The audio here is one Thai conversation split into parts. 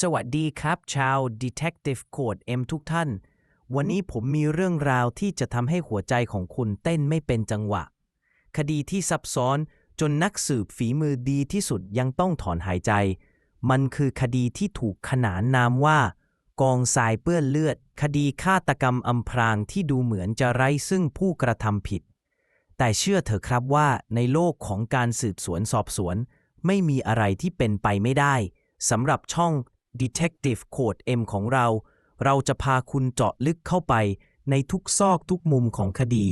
สวัสดีครับ ชาว Detective Code M ทุกท่าน วันนี้ผมมีเรื่องราวที่จะทำให้หัวใจของคุณเต้นไม่เป็นจังหวะ คดีที่ซับซ้อนจนนักสืบฝีมือดีที่สุดยังต้องถอนหายใจ มันคือคดีที่ถูกขนานนามว่า กองทรายเปื้อนเลือด คดีฆาตกรรมอำพรางที่ดูเหมือนจะไร้ซึ่งผู้กระทำผิด แต่เชื่อเถอะครับว่าในโลกของการสืบสวนสอบสวน ไม่มีอะไรที่เป็นไปไม่ได้สำหรับช่อง Detective Code M ของเรา เราจะพาคุณเจาะลึกเข้าไปในทุกซอกทุกมุมของคดี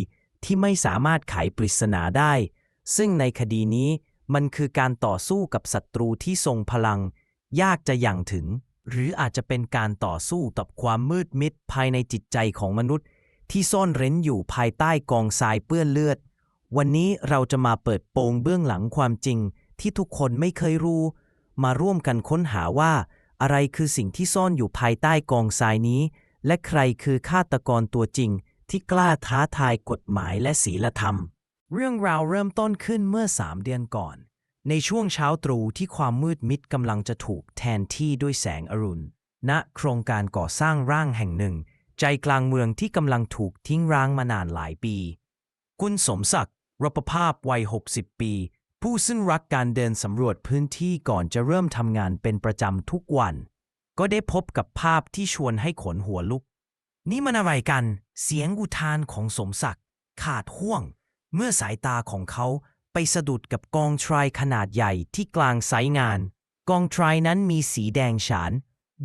ที่ไม่สามารถไขปริศนาได้ ซึ่งในคดีนี้มันคือการต่อสู้กับศัตรูที่ทรงพลัง ยากจะอย่างถึง หรืออาจจะเป็นการต่อสู้กับความมืดมิดภายในจิตใจของมนุษย์ ที่ซ่อนเร้นอยู่ภายใต้กองทรายเปื้อนเลือด วันนี้เราจะมาเปิดโปงเบื้องหลังความจริงที่ทุกคนไม่เคยรู้ มาร่วมกันค้นหาว่า อะไรคือสิ่งที่ซ่อนอยู่ภายใต้กองทรายนี้ และใครคือฆาตกรตัวจริง ที่กล้าท้าทายกฎหมายและศีลธรรม เรื่องราวเริ่มต้นขึ้นเมื่อสามเดือนก่อน ในช่วงเช้าตรู่ที่ความมืดมิดกำลังจะถูกแทนที่ด้วยแสงอรุณ ณ โครงการก่อสร้างร่างแห่งหนึ่ง ใจกลางเมืองที่กำลังถูกทิ้งร้างมานานหลายปี คุณสมศักดิ์รปภาพวัย 60 ปี ผู้ซึ่งรักการเดินสำรวจพื้นที่ก่อนจะเริ่มทำงานเป็นประจำทุกวัน ก็ได้พบกับภาพที่ชวนให้ขนหัวลุก นี่มันอะไรกัน เสียงอุทานของสมศักดิ์ขาดห่วง เมื่อสายตาของเขาไปสะดุดกับกองทรายขนาดใหญ่ที่กลางไซต์งาน กองทรายนั้นมีสีแดงฉาน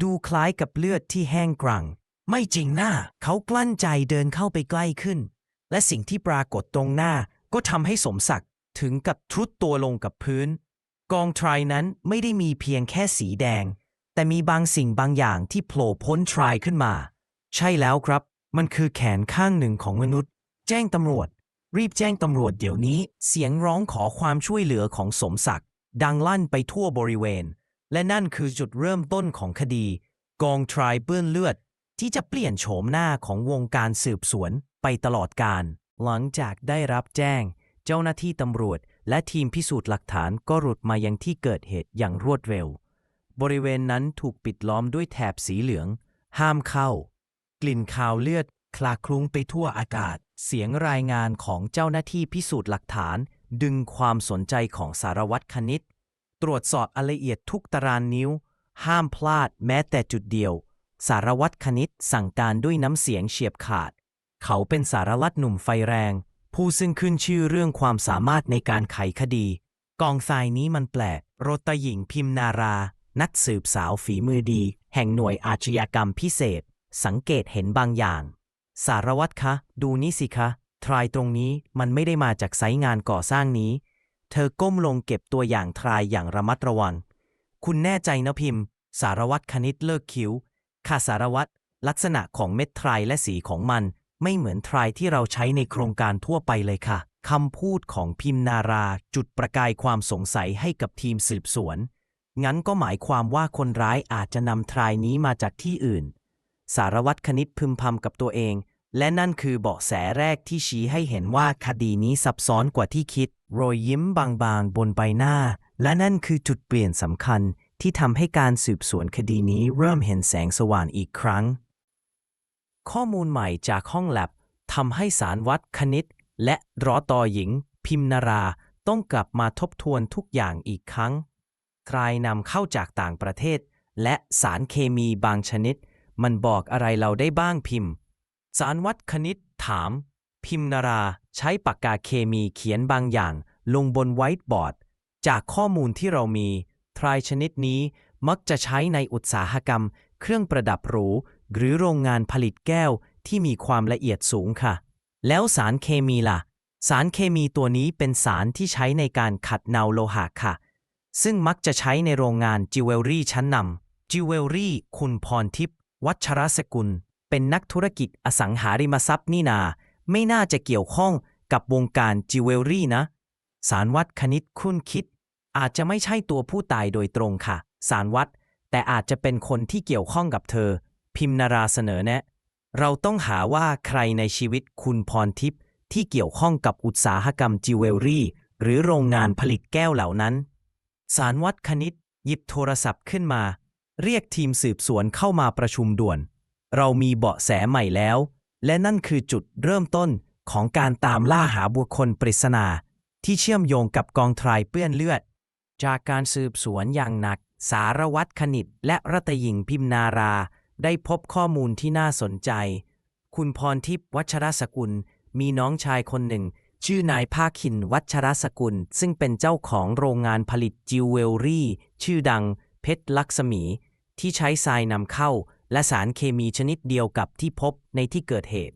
ดูคล้ายกับเลือดที่แห้งกรัง ไม่จริงหน้า เขากลั้นใจเดินเข้าไปใกล้ขึ้น และสิ่งที่ปรากฏตรงหน้าก็ทำให้สมศักดิ์ ถึงกับทรุดตัวลงกับพื้น กองทรายนั้นไม่ได้มีเพียงแค่สีแดง แต่มีบางสิ่งบางอย่างที่โผล่พ้นทรายขึ้นมา ใช่แล้วครับ มันคือแขนข้างหนึ่งของมนุษย์ แจ้งตำรวจ รีบแจ้งตำรวจเดี๋ยวนี้ เสียงร้องขอความช่วยเหลือของสมศักดิ์ดังลั่นไปทั่วบริเวณ และนั่นคือจุดเริ่มต้นของคดี กองทรายเปื้อนเลือด ที่จะเปลี่ยนโฉมหน้าของวงการสืบสวนไปตลอดการหลังจากได้รับแจ้ง เจ้าหน้าที่ตำรวจ และทีมพิสูจน์หลักฐานก็รุดมายังที่เกิดเหตุอย่างรวดเร็ว บริเวณนั้นถูกปิดล้อมด้วยแถบสีเหลือง ห้ามเข้า กลิ่นคาวเลือด คลาคลุ้งไปทั่วอากาศ เสียงรายงานของเจ้าหน้าที่พิสูจน์หลักฐาน ดึงความสนใจของสารวัตรคณิต ตรวจสอบรายละเอียดทุกตารางนิ้ว ห้ามพลาดแม้แต่จุดเดียว สารวัตรคณิตสั่งการด้วยน้ำเสียงเฉียบขาด เขาเป็นสารวัตรหนุ่มไฟแรง ผู้ซึ่งขึ้นชื่อเรื่องความสามารถในการไขคดี กองทรายนี้มันแปลก โรตหญิงพิมนารา นักสืบสาวฝีมือดี แห่งหน่วยอาชญากรรมพิเศษ สังเกตเห็นบางอย่าง สารวัตรคะ ดูนี่สิคะ ทรายตรงนี้มันไม่ได้มาจากไซงานก่อสร้างนี้ เธอก้มลงเก็บตัวอย่างทรายอย่างระมัดระวัง คุณแน่ใจนะพิมพ์ สารวัตรคณิตเลิกคิ้วค่ะสารวัตรลักษณะของเม็ดทรายและสีของมัน ไม่เหมือนทรายที่เราใช้ในโครงการทั่วไปเลยค่ะคำพูดของพิมนาราจุดประกายความสงสัยให้กับทีมสืบสวน งั้นก็หมายความว่าคนร้ายอาจจะนำทรายนี้มาจากที่อื่น สารวัตรคณิตพึมพำกับตัวเอง และนั่นคือเบาะแสแรกที่ชี้ให้เห็นว่าคดีนี้ซับซ้อนกว่าที่คิดโรยยิ้มบางๆ บนใบหน้า และนั่นคือจุดเปลี่ยนสำคัญที่ทำให้การสืบสวนคดีนี้เริ่มเห็นแสงสว่างอีกครั้ง ข้อมูลใหม่จากห้องแลบทำให้สารวัตรคณิต และรอตอหญิง พิมนารา ต้องกลับมาทบทวนทุกอย่างอีกครั้งทรายนำเข้าจากต่างประเทศ และสารเคมีบางชนิด มันบอกอะไรเราได้บ้างพิมพ์ สารวัตรคณิตถาม พิมนาราใช้ปากกาเคมีเขียนบางอย่าง ลงบนไวท์บอร์ด จากข้อมูลที่เรามีทรายชนิดนี้มักจะใช้ในอุตสาหกรรม เครื่องประดับหรู หรือโรงงานผลิตแก้วที่มีความละเอียดสูงค่ะ แล้วสารเคมีล่ะ สารเคมีตัวนี้เป็นสารที่ใช้ในการขัดเนาโลหะค่ะ ซึ่งมักจะใช้ในโรงงานจิวเวลรี่ชั้นนำจิวเวลรี่คุณพรทิพย์วัชรสกุล เป็นนักธุรกิจอสังหาริมทรัพย์นี่นา ไม่น่าจะเกี่ยวข้องกับวงการจิวเวลรี่นะ สารวัตคณิตคุ้นคิด อาจจะไม่ใช่ตัวผู้ตายโดยตรงค่ะ สารวัตแต่อาจจะเป็นคนที่เกี่ยวข้องกับเธอ พิมนาราเสนอแนะ เราต้องหาว่าใครในชีวิตคุณพรทิพย์ที่เกี่ยวข้องกับอุตสาหกรรมจิวเวลรี่ หรือโรงงานผลิตแก้วเหล่านั้น สารวัตรคณิต หยิบโทรศัพท์ขึ้นมา เรียกทีมสืบสวนเข้ามาประชุมด่วน เรามีเบาะแสใหม่แล้ว และนั่นคือจุดเริ่มต้นของการตามล่าหาบุคคลปริศนา ที่เชื่อมโยงกับกองทรายเปื้อนเลือด จากการสืบสวนอย่างหนัก สารวัตรคณิตและรัตหญิงพิมนารา ได้พบข้อมูลที่น่าสนใจ คุณพรทิพย์วัชรสกุล มีน้องชายคนหนึ่ง ชื่อนายภาคินวัชรสกุล ซึ่งเป็นเจ้าของโรงงานผลิตจิวเวลรี่ ชื่อดัง เพชรลักษมี ที่ใช้ทรายนำเข้า และสารเคมีชนิดเดียวกับที่พบในที่เกิดเหตุ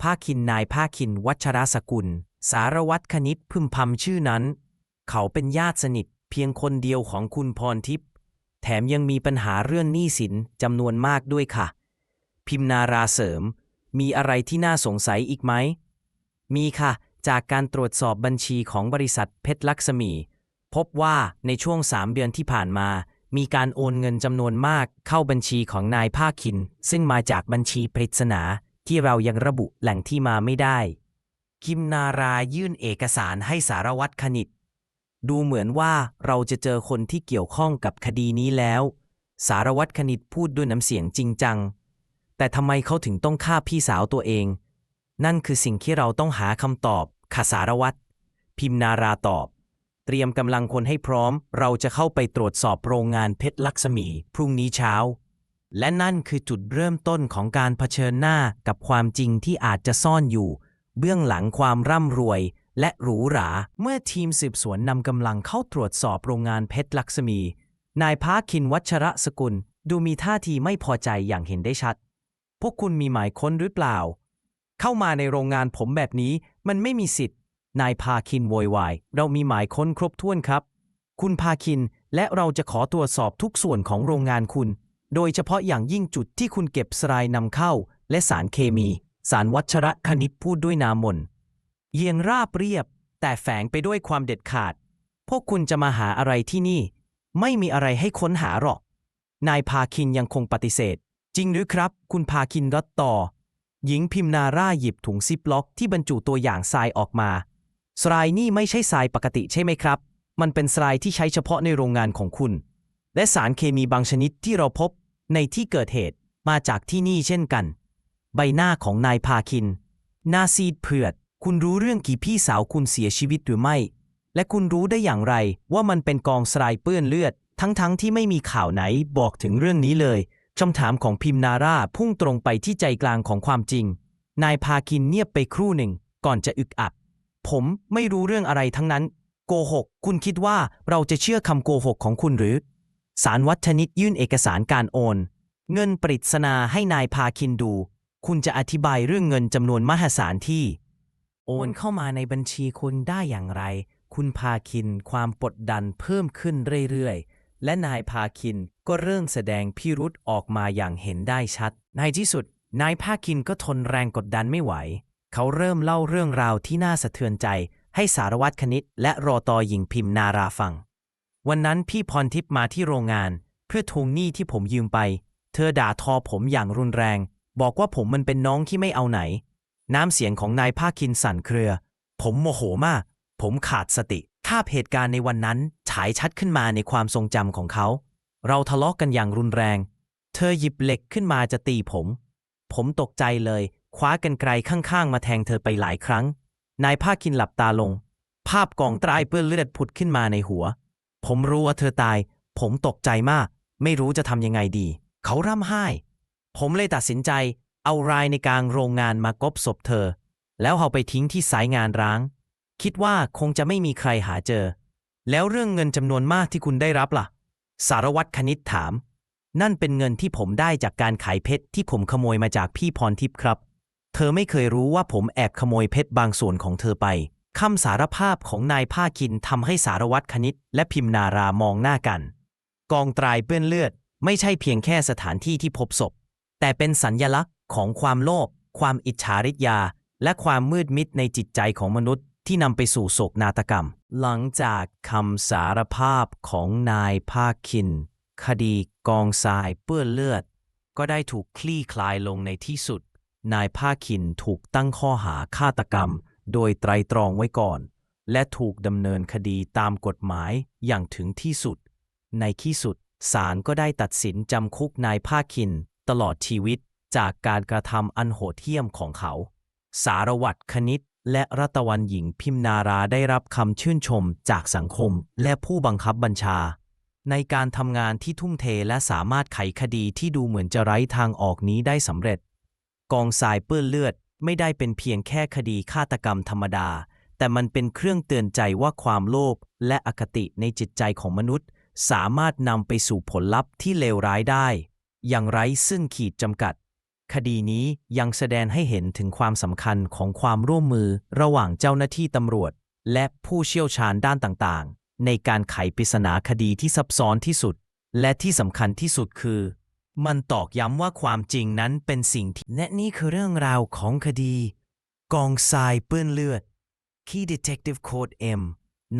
ภาคินนายภาคินวัชรสกุล สารวัตรคณิตพึมพำชื่อนั้น เขาเป็นญาติสนิทเพียงคนเดียวของคุณพรทิพย์ แถมยังมีปัญหาเรื่องหนี้สินจำนวนมากด้วยค่ะ พิมนาราเสริม มีอะไรที่น่าสงสัยอีกไหม มีค่ะ จากการตรวจสอบบัญชีของบริษัทเพชรลักษมี พบว่าในช่วง 3 เดือนที่ผ่านมา มีการโอนเงินจำนวนมากเข้าบัญชีของนายภาคิน ซึ่งมาจากบัญชีปริศนาที่เรายังระบุแหล่งที่มาไม่ได้ คิมนารายื่นเอกสารให้สารวัตรคณิต ดูเหมือนว่าเราจะเจอคนที่เกี่ยวข้องกับคดีนี้แล้ว สารวัตรคณิตพูดด้วยน้ำเสียงจริงจัง แต่ทำไมเขาถึงต้องฆ่าพี่สาวตัวเอง นั่นคือสิ่งที่เราต้องหาคำตอบค่ะสารวัตรพิมนาราตอบ เตรียมกำลังคนให้พร้อม เราจะเข้าไปตรวจสอบโรงงานเพชรลักษมี พรุ่งนี้เช้า และนั่นคือจุดเริ่มต้นของการเผชิญหน้ากับความจริงที่อาจจะซ่อนอยู่ เบื้องหลังความร่ำรวย และหรูหรา เมื่อทีมสืบสวนนำกำลังเข้าตรวจสอบโรงงานเพชรลักษมี นายภาคินวัชระสกุล ดูมีท่าทีไม่พอใจอย่างเห็นได้ชัด พวกคุณมีหมายค้นหรือเปล่า เข้ามาในโรงงานผมแบบนี้มันไม่มีสิทธิ์ นายพาคินโวยวาย เรามีหมายค้นครบถ้วนครับ คุณพาคินและเราจะขอตรวจสอบทุกส่วนของโรงงานคุณ โดยเฉพาะอย่างยิ่งจุดที่คุณเก็บสรายนำเข้า และสารเคมี สารวัชระคณิตพูดด้วยนามน เยียงราบเรียบ แต่แฝงไปด้วยความเด็ดขาด พวกคุณจะมาหาอะไรที่นี่ ไม่มีอะไรให้ค้นหาหรอก นายพาคินยังคงปฏิเสธ จริงหรือครับ คุณพาคินรัตต่อ หญิงพิมนาร่าหยิบถุงซิปล็อกที่บรรจุตัวอย่างทรายออกมาทรายนี่ไม่ใช่ทรายปกติใช่ไหมครับ มันเป็นทรายที่ใช้เฉพาะในโรงงานของคุณ และสารเคมีบางชนิดที่เราพบในที่เกิดเหตุมาจากที่นี่เช่นกัน ใบหน้าของนายพาคินหน้าซีดเผือด คุณรู้เรื่องกี่พี่สาวคุณเสียชีวิตหรือไม่ และคุณรู้ได้อย่างไรว่ามันเป็นกองทรายเปื้อนเลือด ทั้งๆทที่ไม่มีข่าวไหนบอกถึงเรื่องนี้เลยคำถามของพิมนาราพุ่งตรงไปที่ใจกลางของความจริง นายพาคินเงียบไปครู่หนึ่ง ก่อนจะอึกอัก ผมไม่รู้เรื่องอะไรทั้งนั้น โกหก คุณคิดว่าเราจะเชื่อคำโกหกของคุณหรือ สารวัฒนิตยื่นเอกสารการโอน เงินปริศนาให้นายพาคินดู คุณจะอธิบายเรื่องเงินจำนวนมหาศาลที่ โอนเข้ามาในบัญชีคุณได้อย่างไร คุณพาคินความกดดันเพิ่มขึ้นเรื่อยๆ และนายพาคินก็เริ่มแสดงพิรุษออกมาอย่างเห็นได้ชัด ในที่สุด นายพาคินก็ทนแรงกดดันไม่ไหว เขาเริ่มเล่าเรื่องราวที่น่าสะเทือนใจ ให้สารวัตรคณิต และรอตอหญิงพิมพ์นาราฟัง วันนั้นพี่พรทิพย์มาที่โรงงาน เพื่อทวงหนี้ที่ผมยืมไป เธอด่าทอผมอย่างรุนแรง บอกว่าผมมันเป็นน้องที่ไม่เอาไหน น้ำเสียงของนายภาคินสั่นเครือ ผมโมโหมาก ผมขาดสติ ภาพเหตุการณ์ในวันนั้นฉายชัดขึ้นมาในความทรงจำของเขา เราทะเลาะกกันอย่างรุนแรง เธอหยิบเหล็กขึ้นมาจะตีผม ผมตกใจเลย คว้ากันไกลข้างๆ มาแทงเธอไปหลายครั้ง นายภาคินหลับตาลง ภาพกองตรายเปื้อนเลือดผุดขึ้นมาในหัว ผมรู้ว่าเธอตาย ผมตกใจมาก ไม่รู้จะทำยังไงดี เขาร่ำไห้ ผมเลยตัดสินใจ เอารายในกลางโรงงานมากบศพเธอ แล้วเอาไปทิ้งที่สายงานร้าง คิดว่าคงจะไม่มีใครหาเจอ แล้วเรื่องเงินจำนวนมากที่คุณได้รับล่ะ สารวัตรคณิตถาม นั่นเป็นเงินที่ผมได้จากการขายเพชรที่ผมขโมยมาจากพี่พรทิพย์ครับ เธอไม่เคยรู้ว่าผมแอบขโมยเพชรบางส่วนของเธอไปคำสารภาพของนายภาคินทำให้สารวัตรคณิตและพิมนารามองหน้ากัน กองตรายเปื้อนเลือดไม่ใช่เพียงแค่สถานที่ที่พบศพ แต่เป็นสัญญลักษณ ของความโลภความอิจฉาริษยา และความมืดมิดในจิตใจของมนุษย์ที่นำไปสู่โศกนาฏกรรม หลังจากคำสารภาพของนายภาคิน คดีกองทรายเปื้อนเลือด ก็ได้ถูกคลี่คลายลงในที่สุด นายภาคินถูกตั้งข้อหาฆาตกรรม โดยไตรตรองไว้ก่อน และถูกดำเนินคดีตามกฎหมายอย่างถึงที่สุด ในที่สุดศาลก็ได้ตัดสินจำคุกนายภาคินตลอดชีวิต จากการกระทำอันโหดเหี้ยมของเขา สารวัตรคณิตและรัตวันหญิงพิมนาราได้รับคำชื่นชมจากสังคมและผู้บังคับบัญชา ในการทำงานที่ทุ่มเทและสามารถไขคดีที่ดูเหมือนจะไร้ทางออกนี้ได้สำเร็จ กองทรายเปื้อนเลือดไม่ได้เป็นเพียงแค่คดีฆาตกรรมธรรมดา แต่มันเป็นเครื่องเตือนใจว่าความโลภและอคติในจิตใจของมนุษย์ สามารถนำไปสู่ผลลัพธ์ที่เลวร้ายได้ อย่างไร้ซึ่งขีดจำกัด คดีนี้ยังแสดงให้เห็นถึงความสำคัญของความร่วมมือระหว่างเจ้าหน้าที่ตำรวจ และผู้เชี่ยวชาญด้านต่างๆ ในการไขปริศนาคดีที่ซับซ้อนที่สุด และที่สำคัญที่สุดคือ มันตอกย้ำว่าความจริงนั้นเป็นสิ่งที่และนี่คือเรื่องราวของคดี กองทรายเปื้อนเลือด Key Detective Code M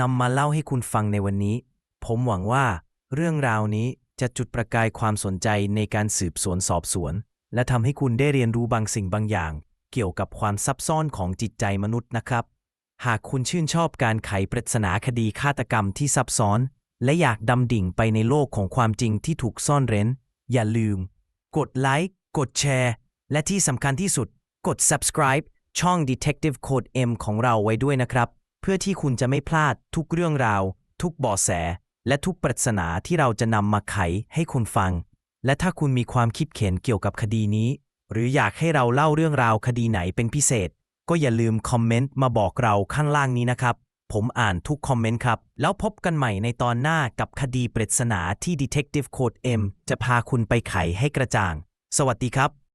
นำมาเล่าให้คุณฟังในวันนี้ ผมหวังว่า เรื่องราวนี้จะจุดประกายความสนใจในการสืบสวนสอบสวน และทำให้คุณได้เรียนรู้บางสิ่งบางอย่าง เกี่ยวกับความซับซ้อนของจิตใจมนุษย์นะครับ หากคุณชื่นชอบการไขปริศนาคดีฆาตกรรมที่ซับซ้อน และอยากดำดิ่งไปในโลกของความจริงที่ถูกซ่อนเร้น อย่าลืม กดไลค์กดแชร์ และที่สำคัญที่สุด กด subscribe ช่อง Detective Code M ของเราไว้ด้วยนะครับ เพื่อที่คุณจะไม่พลาดทุกเรื่องราว ทุกเบาะแส และทุกปริศนาที่เราจะนำมาไขให้คุณฟัง และถ้าคุณมีความคิดเห็นเกี่ยวกับคดีนี้ หรืออยากให้เราเล่าเรื่องราวคดีไหนเป็นพิเศษ ก็อย่าลืมคอมเมนต์มาบอกเราข้างล่างนี้นะครับ ผมอ่านทุกคอมเมนต์ครับ แล้วพบกันใหม่ในตอนหน้ากับคดีปริศนาที่ Detective Code M จะพาคุณไปไขให้กระจ่าง สวัสดีครับ